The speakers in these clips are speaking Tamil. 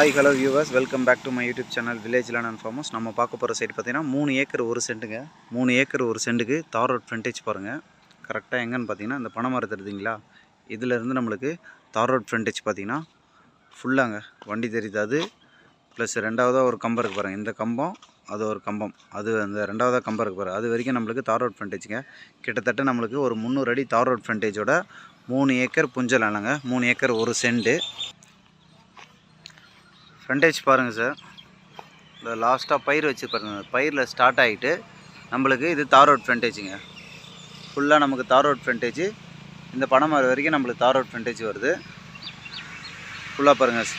Hi hello viewers welcome back to my YouTube channel village land and farmers நம்ம பார்க்க போகிற சைடு பார்த்தீங்கன்னா மூணு ஏக்கர் ஒரு சென்ட்டுங்க மூணு ஏக்கர் ஒரு சென்ட்டுக்கு தார் ரோட் ஃப்ரண்டேஜ் பாருங்கள் கரெக்டாக எங்கன்னு பார்த்தீங்கன்னா இந்த பனை மரம் தெரியுதுங்களா இதிலேருந்து நம்மளுக்கு தார் ரோட் ஃப்ரண்டேஜ் பார்த்தீங்கன்னா ஃபுல்லாங்க வண்டி தெரியுது அது ப்ளஸ் ரெண்டாவதாக ஒரு கம்பம் இருக்குது பாருங்கள் இந்த கம்பம் அது ஒரு கம்பம். அது அந்த ரெண்டாவதாக கம்பம் இருக்குது பாருங்கள் அது வரைக்கும் நம்மளுக்கு தார் ரோட் ஃப்ரண்டேஜுங்க கிட்டத்தட்ட நம்மளுக்கு ஒரு முந்நூறு அடி தார் ரோட் ஃப்ரண்டேஜோட மூணு ஏக்கர் புஞ்சல் நிலங்க மூணு ஏக்கர் ஒரு சென்ட்டு ஃப்ரண்டேஜ் பாருங்கள் சார் இந்த லாஸ்ட்டாக பயிர் வச்சு பாருங்கள் பயிரில் ஸ்டார்ட் ஆகிட்டு நம்மளுக்கு இது தார் ரோட் ஃப்ரண்டேஜுங்க ஃபுல்லாக நமக்கு தார் ரோட் ஃப்ரண்டேஜ் இந்த பனைமரம் வரைக்கும் நம்மளுக்கு தார் ரோட் ஃப்ரண்டேஜ் வருது. ஃபுல்லாக பாருங்கள்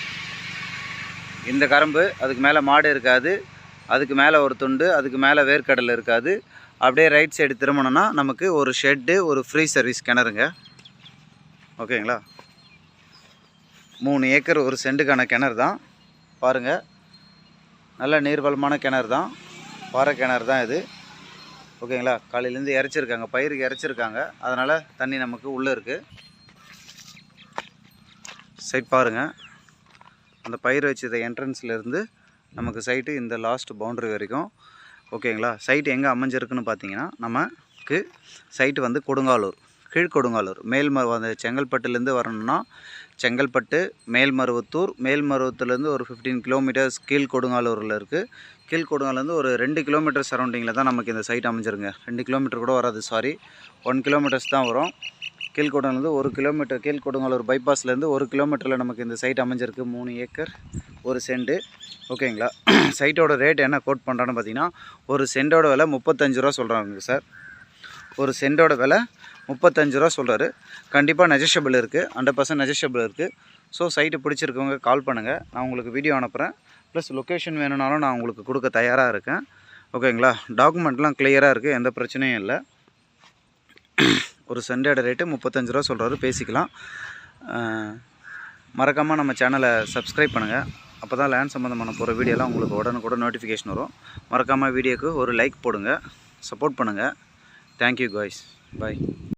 இந்த கரும்பு அதுக்கு மேலே மாடு இருக்காது அதுக்கு மேலே ஒரு துண்டு அதுக்கு மேலே வேர்க்கடலை இருக்காது. அப்படியே ரைட் சைடு திரும்பணும்னா நமக்கு ஒரு ஷெட்டு ஒரு ஃப்ரீ சர்வீஸ் கிணறுங்க ஓகேங்களா மூணு ஏக்கர் ஒரு செண்டுக்கான கிணறு தான். பாருங்கள் நல்ல நீர்வளமான கிணறு தான். பாறை கிணறு தான் இது. ஓகேங்களா? காலையிலேருந்து இறைச்சிருக்காங்க. பயிருக்கு இறைச்சிருக்காங்க. அதனால் தண்ணி நமக்கு உள்ளே இருக்குது சைட் பாருங்கள் அந்த பயிர் வச்சத என்ட்ரன்ஸ்லேருந்து நமக்கு சைட்டு இந்த லாஸ்ட் பவுண்ட்ரி வரைக்கும். ஓகேங்களா? சைட்டு எங்கே அமைஞ்சிருக்குன்னு பார்த்தீங்கன்னா நமக்கு சைட்டு வந்து கொடுங்காலூர். கீழ்கொடுங்காலூர். மேல்மரு அந்த செங்கல்பட்டுலேருந்து வரணும்னா செங்கல்பட்டு மேல்மருவத்தூர் மேல்மருவத்துலேருந்து ஒரு ஃபிஃப்டீன் கிலோமீட்டர்ஸ் கீழ்கொடுங்காலூரில் இருக்குது கீழ்கொடுங்காலேருந்து ஒரு ரெண்டு கிலோமீட்டர் சரௌண்டிங்கில் தான் நமக்கு இந்த சைட் அமைஞ்சிருங்க. ரெண்டு கிலோமீட்டர் கூட வராது சாரி ஒன் கிலோமீட்டர்ஸ் தான் வரும். கீழ்கொடுங்கலேருந்து ஒரு கிலோமீட்டர் கீழ்கொடுங்காலூர் பைபாஸ்லேருந்து ஒரு கிலோமீட்டரில் நமக்கு இந்த சைட் அமைஞ்சிருக்கு. மூணு ஏக்கர் ஒரு செண்டு ஓகேங்களா? சைட்டோட ரேட் என்ன கோட் பண்ணுறான்னு பார்த்தீங்கன்னா ஒரு சென்டோட விலை முப்பத்தஞ்சு ரூபா சொல்கிறாங்க சார். ஒரு சென்டோட விலை முப்பத்தஞ்சு ரூபா சொல்கிறாரு கண்டிப்பாக நெஜஷபிள் இருக்குது ஹண்ட்ரட் பர்சன்ட் நெஜஷபிள் இருக்குது ஸோ சைட்டு பிடிச்சிருக்கவங்க கால் பண்ணுங்கள் நான் உங்களுக்கு வீடியோ அனுப்புகிறேன் ப்ளஸ் லொக்கேஷன் வேணும்னாலும் நான் உங்களுக்கு கொடுக்க தயாராக இருக்கேன். ஓகேங்களா டாக்குமெண்ட்லாம் கிளியராக இருக்குது எந்த பிரச்சனையும் இல்லை. ஒரு சென்டோட ரேட்டு முப்பத்தஞ்சு ரூபா சொல்கிறாரு பேசிக்கலாம். மறக்காமல் நம்ம சேனலை சப்ஸ்கிரைப் பண்ணுங்கள் அப்போ தான் லேண்ட் சம்மந்தமான போகிற வீடியோலாம் உங்களுக்கு உடனுக்குடன் நோட்டிஃபிகேஷன் வரும். மறக்காமல் வீடியோக்கு ஒரு லைக் போடுங்க. சப்போர்ட் பண்ணுங்கள் தேங்க்யூ காய்ஸ் பாய்